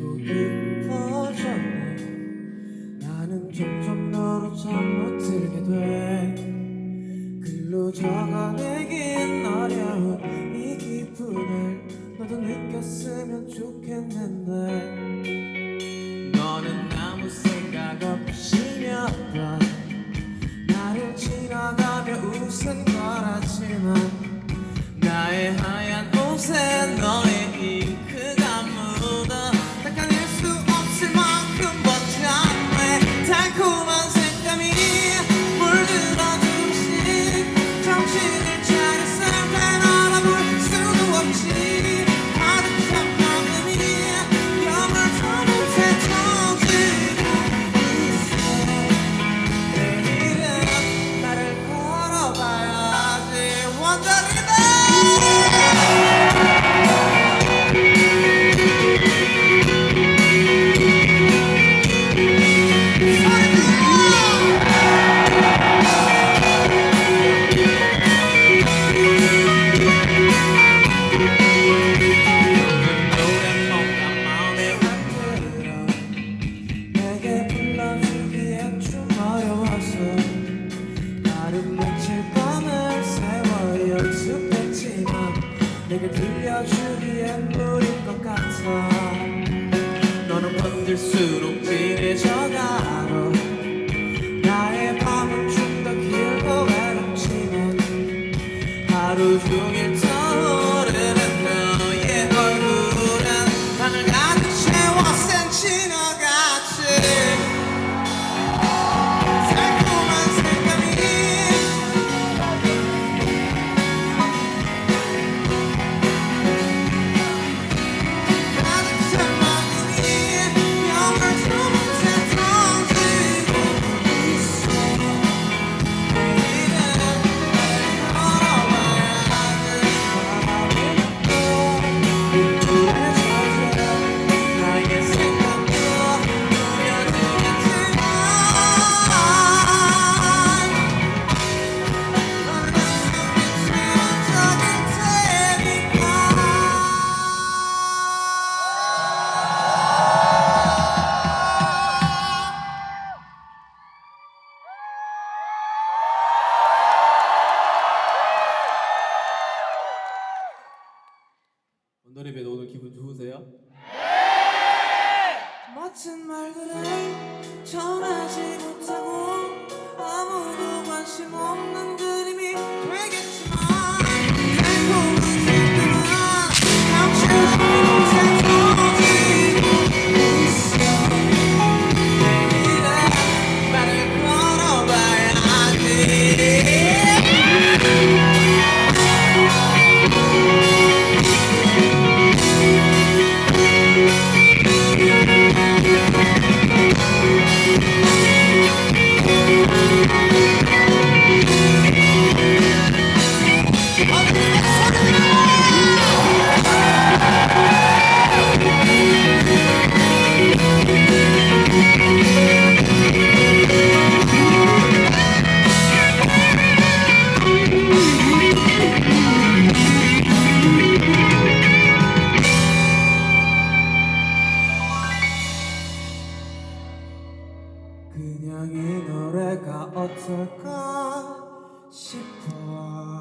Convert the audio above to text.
자꾸 깊어졌네 나는 점점 너로 잠못 들게 돼. 글로 적어내긴 어려운 이 기분을 너도 느꼈으면 좋겠는데. 너는 아무 생각 없이 몇번 나를 지나가며 웃은 거라지만 on the 내게 들려주기엔 무리것 같아. 너는 번들수록 진해져가 그냥 이 노래가 어떨까 싶어.